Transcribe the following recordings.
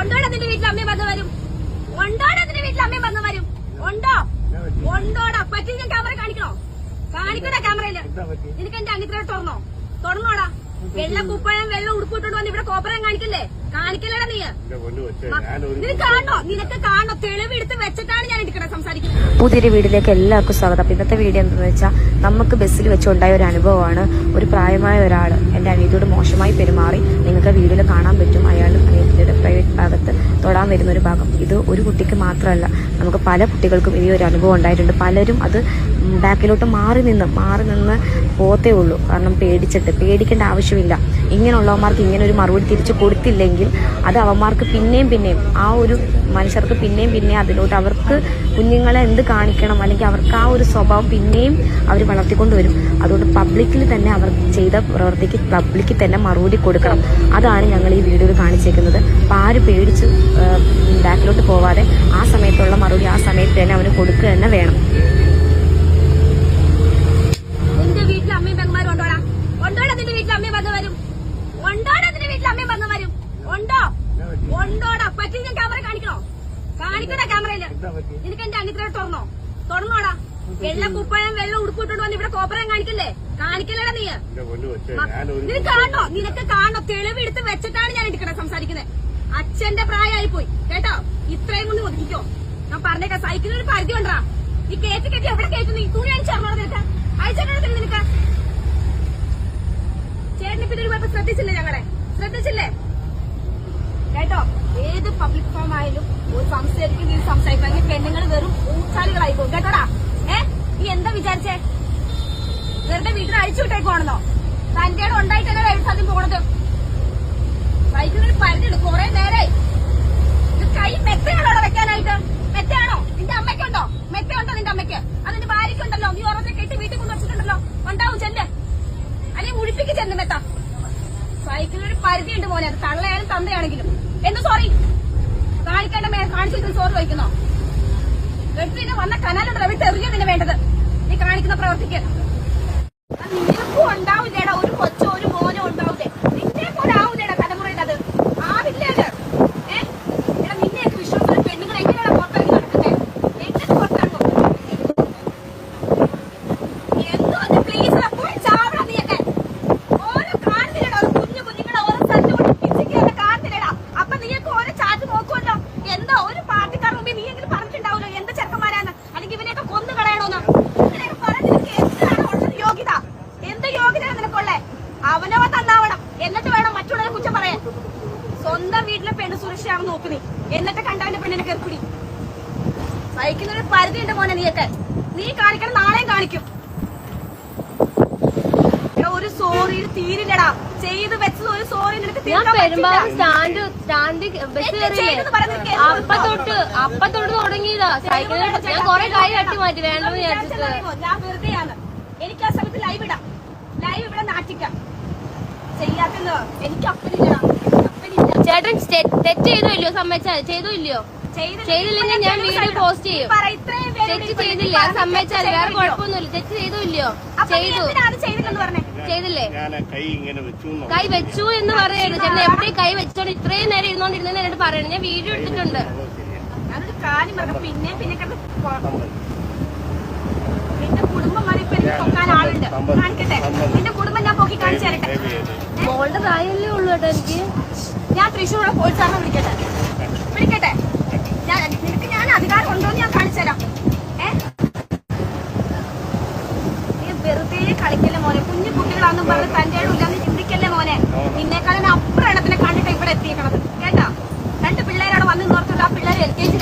ഉണ്ടോടെ നിന്റെ വീട്ടിൽ അമ്മയും വന്ന് വരും? ഉണ്ടോടെ നിന്റെ വീട്ടിൽ അമ്മയും വന്ന് വരും? ഉണ്ടോ? ഉണ്ടോടാ? പറ്റി ഞാൻ ക്യാമറ കാണിക്കണോ? കാണിക്കണ ക്യാമറയിൽ നിനക്ക് എന്റെ അനിത്ര തുറന്നോ? തുറന്നോടാ. വെള്ള കുപ്പായം വെള്ളം ഉടുപ്പിട്ടോണ്ട് വന്ന് ഇവിടെ കോപ്പറം കാണിക്കല്ലേ? കാണിക്കല്ലടാ നീ. കാണോ നിനക്ക് തെളിവെടുത്ത് വെച്ചിട്ടാണ് ഞാൻ എടുക്കണേ സംസാരിക്കുന്നത്. പുതിയൊരു വീട്ടിലേക്ക് എല്ലാവർക്കും സ്വാഗതം. ഇന്നത്തെ വീഡിയോ എന്താണെന്ന് വെച്ചാൽ നമുക്ക് ബസ്സിൽ വെച്ചുണ്ടായ ഒരു അനുഭവമാണ്. ഒരു പ്രായമായ ഒരാൾ എന്റെ അനിയത്തിയോട് മോശമായി പെരുമാറി നിങ്ങൾക്ക് വീഡിയോയിൽ കാണാൻ പറ്റും. അയാളും അനിയത്തിയുടെ പ്രൈവറ്റ് ഭാഗത്ത് തൊടാൻ വരുന്ന ഒരു ഭാഗം. ഇത് ഒരു കുട്ടിക്ക് മാത്രമല്ല നമുക്ക് പല കുട്ടികൾക്കും ഇതേ ഒരു അനുഭവം ഉണ്ടായിട്ടുണ്ട്. പലരും അത് ബാക്കിലോട്ട് മാറി നിന്ന് മാറി നിന്ന് പോത്തേ ഉള്ളൂ. കാരണം പേടിച്ചിട്ട് പേടിക്കേണ്ട ആവശ്യമില്ല. ഇങ്ങനെയുള്ളവന്മാർക്ക് ഇങ്ങനെ ഒരു മറുപടി തിരിച്ചു കൊടുത്തില്ലെങ്കിൽ അത് അവന്മാർക്ക് പിന്നെയും പിന്നെയും ആ ഒരു മനുഷ്യർക്ക് പിന്നെയും പിന്നെയും അതിലോട്ട് അവർക്ക് കുഞ്ഞുങ്ങളെ എന്ത് കാണിക്കണം അല്ലെങ്കിൽ അവർക്ക് ആ ഒരു സ്വഭാവം പിന്നെയും അവർ വളർത്തിക്കൊണ്ടുവരും. അതുകൊണ്ട് പബ്ലിക്കിൽ തന്നെ അവർ ചെയ്ത പ്രവൃത്തിക്ക് പബ്ലിക്കിൽ തന്നെ മറുപടി കൊടുക്കണം. അതാണ് ഞങ്ങൾ ഈ വീഡിയോയിൽ കാണിച്ചേക്കുന്നത്. അപ്പം ആര് പേടിച്ച് ബാക്കിലോട്ട് പോവാതെ ആ സമയത്തുള്ള മറുപടി ആ സമയത്ത് തന്നെ അവന് കൊടുക്കുക തന്നെ വേണം നിന്റെ വീട്ടിൽ അമ്മയും പെങ്ങന്മാരും ഉണ്ടോടാ ഉണ്ടോടാ നിന്റെ വീട്ടിൽ അമ്മയും വന്ന് വരും ഉണ്ടോടാ നിന്റെ വീട്ടിൽ അമ്മയും വന്ന് വരും ഉണ്ടോ ഉണ്ടോടാ പറ്റി ഞാൻ ക്യാമറ കാണിക്കണോ കാണിക്കണോ ക്യാമറയിൽ. നിനക്ക് എന്റെ അനിത്ര തുറന്നോ? തുറന്നോടാ. വെള്ള കുപ്പായം വെള്ളം ഉടുപ്പിട്ടോണ്ട് വന്ന് ഇവിടെ കോപ്പറം കാണിക്കല്ലേ? കാണിക്കില്ലടാ നീ. നിനക്ക് കാണോ നിനക്ക് കാണോ തെളിവെടുത്ത് വെച്ചിട്ടാണ് ഞാൻ എടുക്കണേ സംസാരിക്കുന്നത് അച്ഛന്റെ പ്രായമായി പോയി കേട്ടോ? ഇത്രയും കൊണ്ട് ഒതുക്കിക്കോ. ഞാൻ പറഞ്ഞേക്കാം. സൈക്കിളിന് ഒരു പരിധി ഉണ്ടാ നീ കേറ്റ് കെട്ടി എവിടെ കേട്ടു നീ തുണി അയച്ചറിഞ്ഞോ നിനക്ക്? അയച്ചറിഞ്ഞോ നിനക്ക്? ചേട്ടന് പിന്നെ ഒരു ശ്രദ്ധിച്ചില്ലേ ഞങ്ങളെ? ശ്രദ്ധിച്ചില്ലേ? കേട്ടോ? ഏത് പബ്ലിക് ഫോം ആയാലും ഒരു സംസാരിക്കും നീ സംസാരിക്കും പെണ്ണുങ്ങൾ വെറും ഊച്ചാലികളായി പോകും കേട്ടോടാ? ഏ? നീ എന്താ വിചാരിച്ചേ? വെറുതെ വീട്ടിൽ അഴിച്ചു വിട്ടേക്കുവാണെന്നോ ഇടം ഉണ്ടായിട്ടല്ലേ സത്യം പോണത്? സൈക്കിളിന് പരിധിയുണ്ട് കുറെ നേരായി ഇത് കൈ മെത്തയാണോ വെക്കാനായിട്ട്? മെത്തയാണോ? നിന്റെ അമ്മയ്ക്കുണ്ടോ? മെത്തയുണ്ടോ നിന്റെ അമ്മയ്ക്ക്? അതിന്റെ ഭാര്യയ്ക്കുണ്ടല്ലോ. നീ ഓരോരുത്തരെ കെട്ടി വീട്ടിൽ കൊണ്ട് വെച്ചിട്ടുണ്ടല്ലോ. ഉണ്ടാവും ചെല്ല്. അല്ലെങ്കിൽ മുഴിപ്പിക്ക് ചെന്ന് മെത്ത. സൈക്കിളിന് ഒരു പരിധിയുണ്ട് മോനെ. അത് തള്ളയായാലും തന്തയാണെങ്കിലും. എന്ത് സോറി കാണിക്കേണ്ട കാണിച്ചിട്ട് ചോറ് വയ്ക്കുന്നോ? ഗൾഫിൽ വന്ന കനാലുണ്ടല്ലോ വിട്ട് എറിഞ്ഞു നിന്നെ വേണ്ടത്. നീ കാണിക്കുന്ന പ്രവർത്തിക്ക്. നിനക്കും ഉണ്ടാവില്ലേടാ. പെണ്ണ് നോക്കുന്നേ എന്നിട്ട് കണ്ടവന്റെ പെണ്ണിനെ കയറിപ്പിടി സഹിക്കുന്നൊരു പരിധിയുണ്ട് മോനെ നീയൊക്കെ. നീ കാണിക്കണം നാളെയും കാണിക്കും. ഒരു സോറി തീരില്ലടാ. ചെയ്ത് വെച്ചത് ഒരു സോറി നിനക്ക് ഞാൻ തീർക്കാൻ പെരുമ്പാവൂർ പറ്റില്ല. സ്റ്റാൻഡ് സ്റ്റാൻഡ് അപ്പ തൊട്ട് അപ്പ തൊട്ട് തുടങ്ങിയതാ. സൈക്കിളിൽ ഞാൻ കൊറേ കൈ തട്ടി മാറ്റി വേണ്ടെന്ന് ഞാൻ വെറുതെയാണ് എനിക്ക് ആ സമയത്ത് ലൈവ് ഇടാം. ലൈവ് ഇവിടെ നാട്ടിക്കാം. ചെയ്യാത്തല്ലോ എനിക്ക് അപ്പനില്ല ചേട്ടൻ തെ- തെറ്റ് ചെയ്തോ ഇല്ലയോ സമ്മതിച്ചാൽ ചെയ്തോ ഇല്ലയോ? ചെയ്തില്ല. ചെയ്തില്ലെങ്കിൽ ഞാൻ വീഡിയോ പോസ്റ്റ് ചെയ്യും. തെറ്റ് ചെയ്തില്ല. സമ്മതിച്ചാൽ വേറെ? കുഴപ്പമൊന്നുമില്ല. തെറ്റ് ചെയ്തോ ഇല്ലയോ? ചെയ്തു. ചെയ്തില്ലേ? കൈ വെച്ചു എന്നോ? പറയുന്നത് ചേട്ടൻ എവിടെ കൈ വെച്ചോണ്ട് ഇത്രയും നേരം ഇരുന്നോണ്ടിരുന്ന എന്നോട് പറയണം ഞാൻ വീഡിയോ എടുത്തിട്ടുണ്ട്. പിന്നെ പിന്നെ കുടുംബം മാറി ഇപ്പൊ എനിക്ക് പൊക്കാൻ ആളുണ്ട്. കാണിക്കട്ടെ? നിന്റെ കുടുംബം ഞാൻ പൊക്കി കാണിച്ചു തരട്ടെ? മോളുടെ പ്രായമല്ലേ ഉള്ളൂ കേട്ടോ എനിക്ക്. ഞാൻ തൃശ്ശൂരുടെ സാറിനെ വിളിക്കട്ടെ? വിളിക്കട്ടെ? ഞാൻ നിനക്ക് ഞാൻ അധികാരം ഉണ്ടോ എന്ന് ഞാൻ കാണിച്ചു തരാം. ഏ? നീ വെറുതെ കളിക്കല്ലേ മോനെ? കുഞ്ഞു കുട്ടികളാന്നും പറഞ്ഞ് തന്റെ ഇല്ലാന്ന് ചിന്തിക്കല്ലേ മോനെ? നിന്നെക്കാളും അപ്പുറം ഇടത്തിനെ കണ്ടിട്ട് ഇവിടെ എത്തിയേക്കണത്. കേട്ടോ? രണ്ട് പിള്ളേരോട് വന്ന് നോർത്തുള്ള ആ പിള്ളേർ എൽ കെ ജിലാ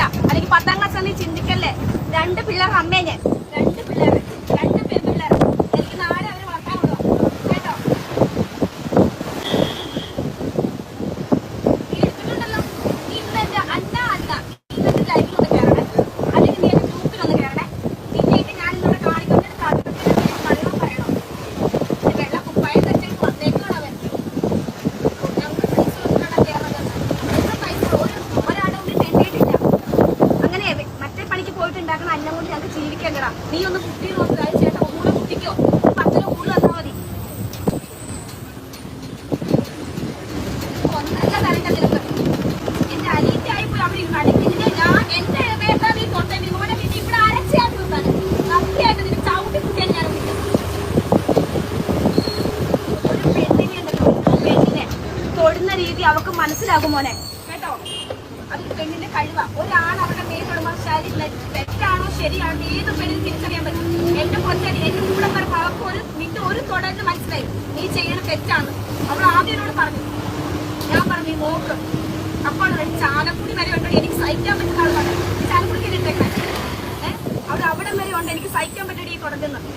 കിടക്കുന്ന അല്ല കൊണ്ട് ഞങ്ങൾക്ക് ജീവിക്കാൻ നീ ഒന്ന് കുട്ടി നോക്കുക ചേട്ടാ ഒന്നുകൂടെ കുട്ടിക്കോ. പത്ത് കൂടുതൽ തന്നാൽ മതി. ഒന്നല്ല തരണ്ട എന്റെ അലീന്റെ അവിടെ ഇരുന്ന് ഞാൻ എന്റെ നീ ഇവിടെ ഞാൻ ഒരു തൊടുന്ന രീതി മനസ്സിലാകും മോനെ. അത് പെണ്ണിന്റെ കഴിവാ. ഒരാൾ അവരുടെ മേലിടുമ്പോൾ ശരി തെറ്റാണോ ശരിയാണോ ഏത് പെണ്ണിന് തിരിച്ചറിയാൻ പറ്റും. എന്റെ കൊച്ചടി എന്റെ കൂടെ പറഞ്ഞ അവർക്ക് ഒരു നിന്റെ ഒരു തുടർന്ന് മനസ്സിലായി. നീ ചെയ്യണ തെറ്റാണ്. അവൾ ആദ്യം എന്നോട് പറഞ്ഞു. ഞാൻ പറഞ്ഞു നോക്ക് അപ്പോൾ ചാലക്കുടി വരെ ഉണ്ട്. എനിക്ക് സഹിക്കാൻ പറ്റുന്ന ആളാണ് ചാലക്കുടിക്ക് ഇട്ടേക്കാൻ ഏഹ് അവിടെ അവിടെ വരെ ഉണ്ട്. എനിക്ക് സഹിക്കാൻ പറ്റടി ഈ തുടങ്ങുന്നത്